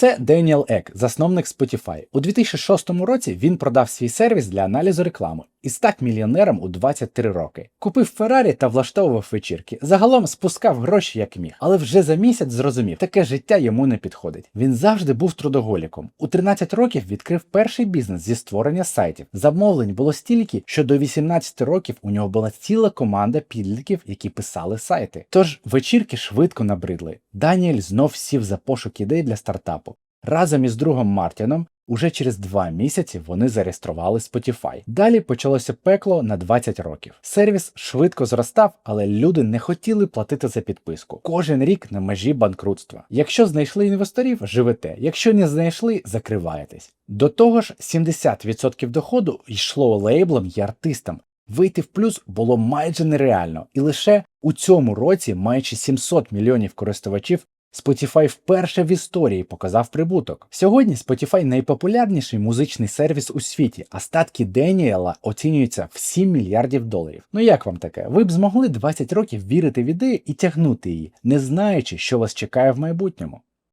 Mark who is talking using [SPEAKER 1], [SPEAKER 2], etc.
[SPEAKER 1] Це Деніел Ек, засновник Spotify. У 2006 році він продав свій сервіс для аналізу реклами і став мільйонером у 23 роки. Купив Феррарі та влаштовував вечірки. Загалом спускав гроші як міг, але вже за місяць зрозумів, таке життя йому не підходить. Він завжди був трудоголіком. У 13 років відкрив перший бізнес зі створення сайтів. Замовлень було стільки, що до 18 років у нього була ціла команда підлітків, які писали сайти. Тож вечірки швидко набридли. Даніель знов сів за пошук ідей для стартапу. Разом із другом Мартіном уже через два місяці вони зареєстрували Spotify. Далі почалося пекло на 20 років. Сервіс швидко зростав, але люди не хотіли платити за підписку. Кожен рік на межі банкрутства. Якщо знайшли інвесторів, живете. Якщо не знайшли, закриваєтесь. До того ж, 70% доходу йшло лейблам і артистам. Вийти в плюс було майже нереально, і лише у цьому році, маючи 700 мільйонів користувачів, Spotify вперше в історії показав прибуток. Сьогодні Spotify найпопулярніший музичний сервіс у світі, а статки Деніела оцінюються в 7 мільярдів доларів. Ну як вам таке? Ви б змогли 20 років вірити в ідею і тягнути її, не знаючи, що вас чекає в майбутньому.